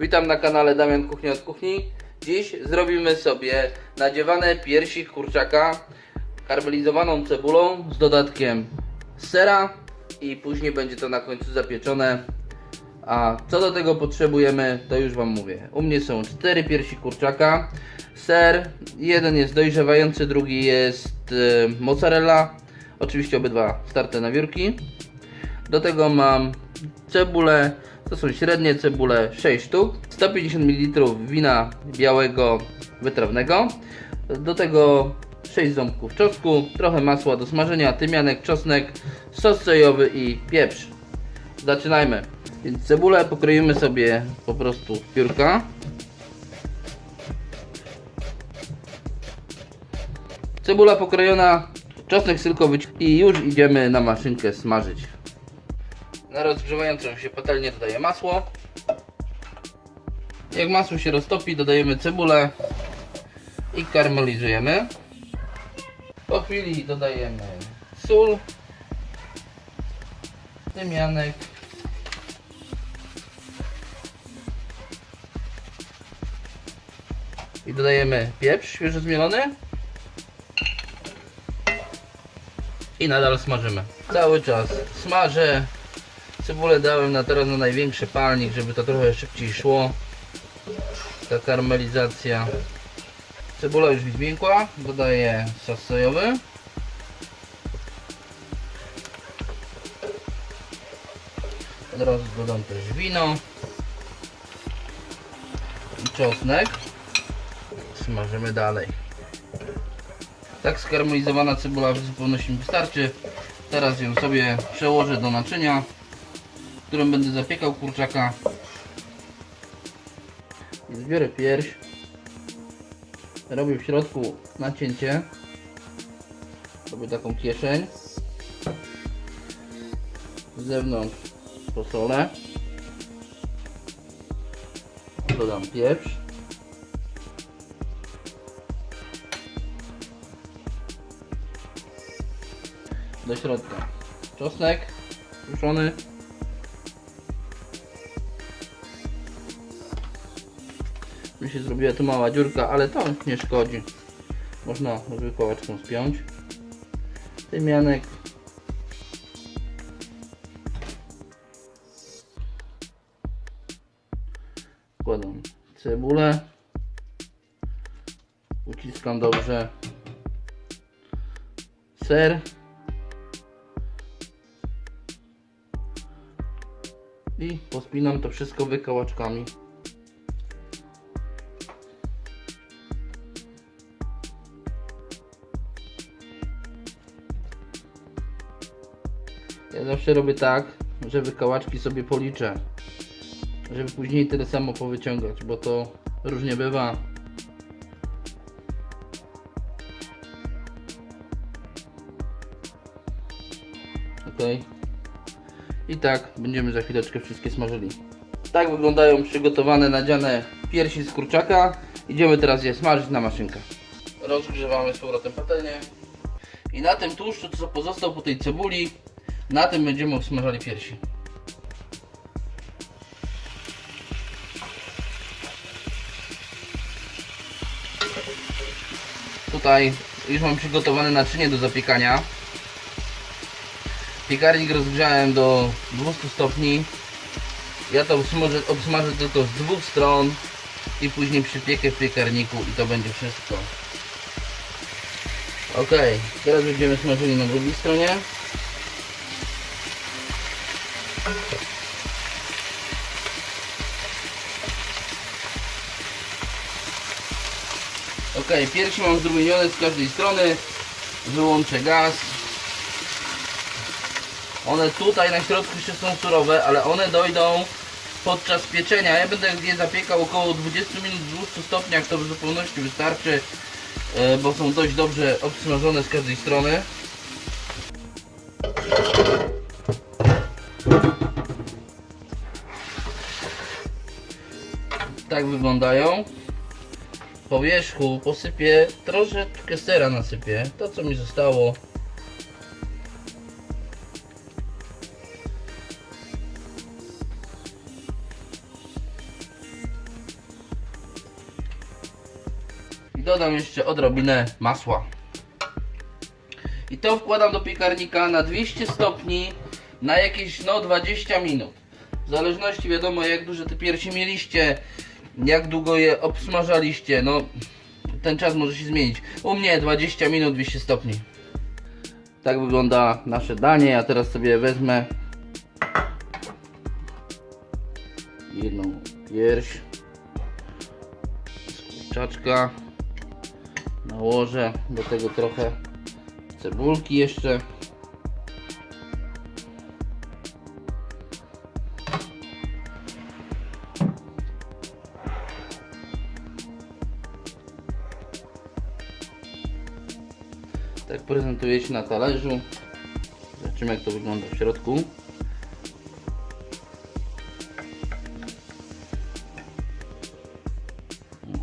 Witam na kanale Damian Kuchnia od Kuchni. Dziś zrobimy sobie nadziewane piersi kurczaka karmelizowaną cebulą z dodatkiem sera i później będzie to na końcu zapieczone. A co do tego potrzebujemy, to już Wam mówię. U mnie są cztery piersi kurczaka, ser, jeden jest dojrzewający, drugi jest y, mozzarella, oczywiście obydwa starte na wiórki. Do tego mam cebulę, to są średnie cebule 6 sztuk, 150 ml wina białego wytrawnego, do tego 6 ząbków czosnku, trochę masła do smażenia, tymianek, czosnek, sos sojowy i pieprz. Zaczynajmy. Więc cebulę pokroimy sobie po prostu w piórka. Cebula pokrojona, czosnek tylko wyci- i już idziemy na maszynkę smażyć. Na rozgrzewającą się patelnię dodaję masło. Jak masło się roztopi, dodajemy cebulę i karmelizujemy. Po chwili dodajemy sól, tymianek, i dodajemy pieprz świeżo zmielony i nadal smażymy. Cały czas smażę. Cebulę dałem na teraz na największy palnik, żeby to trochę szybciej szło. Ta karmelizacja. Cebula już zmiękła. Dodaję sos sojowy. Od razu dodam też wino i czosnek. Smażymy dalej. Tak skarmelizowana cebula w zupełności wystarczy. Teraz ją sobie przełożę do naczynia, którym będę zapiekał kurczaka. I zbiorę pierś. Robię w środku nacięcie. Robię taką kieszeń. Z zewnątrz posolę. Dodam pieprz. do środka. Czosnek suszony. Mi się zrobiła tu mała dziurka, ale to nie szkodzi. Można wykołaczką spiąć. Tymianek. Wkładam cebulę. Uciskam dobrze ser. i pospinam to wszystko wykałaczkami. Ja zawsze robię tak, że wykałaczki sobie policzę, żeby później tyle samo powyciągać, bo to różnie bywa. Okej. I tak będziemy za chwileczkę wszystkie smażyli. Tak wyglądają przygotowane nadziane piersi z kurczaka. Idziemy teraz je smażyć na maszynkę. Rozgrzewamy z powrotem patelnię. I na tym tłuszczu, co pozostał po tej cebuli, na tym będziemy obsmażali piersi. Tutaj już mam przygotowane naczynie do zapiekania. Piekarnik rozgrzałem do 200 stopni. Ja to obsmażę, obsmażę tylko z dwóch stron i później przypiekę w piekarniku i to będzie wszystko. Ok, teraz będziemy smażyli na drugiej stronie. Ok, piersi mam zdrumienione z każdej strony. Wyłączę gaz. One tutaj na środku jeszcze są surowe, ale one dojdą podczas pieczenia. Ja będę je zapiekał około 20 minut w 200 stopniach, to w zupełności wystarczy, e, bo są dość dobrze obsmażone z każdej strony. tak wyglądają. Po wierzchu posypię, troszeczkę sera nasypię, to co mi zostało. I dodam jeszcze odrobinę masła. I to wkładam do piekarnika na 200 stopni na jakieś no 20 minut. W zależności wiadomo jak duże te piersi mieliście, jak długo je obsmażaliście, no ten czas może się zmienić. U mnie 20 minut 200 stopni. Tak wygląda nasze danie. Ja teraz sobie wezmę jedną pierś z kurczaczka. Nałożę do tego trochę cebulki jeszcze. Prezentuje się na talerzu. Zobaczymy jak to wygląda w środku.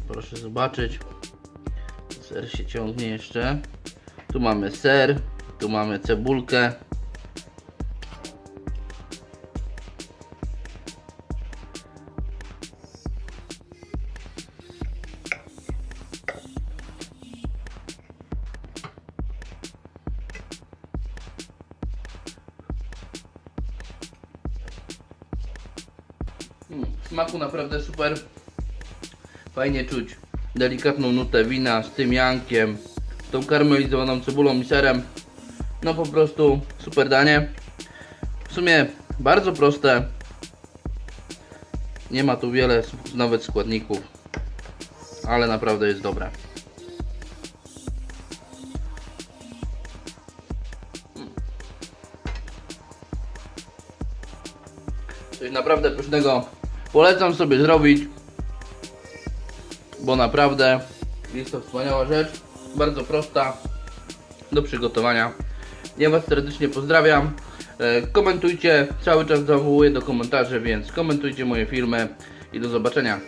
Proszę zobaczyć. Ser się ciągnie jeszcze. Tu mamy ser, tu mamy cebulkę. Smaku naprawdę super. Fajnie czuć delikatną nutę wina z tym jankiem, tą karmelizowaną cebulą i serem. No po prostu super danie. W sumie bardzo proste. Nie ma tu wiele nawet składników, ale naprawdę jest dobre. Coś naprawdę pysznego. Polecam sobie zrobić, bo naprawdę jest to wspaniała rzecz. Bardzo prosta do przygotowania. Ja Was serdecznie pozdrawiam. E, Komentujcie, cały czas zawołuję do komentarzy, więc komentujcie moje filmy i do zobaczenia.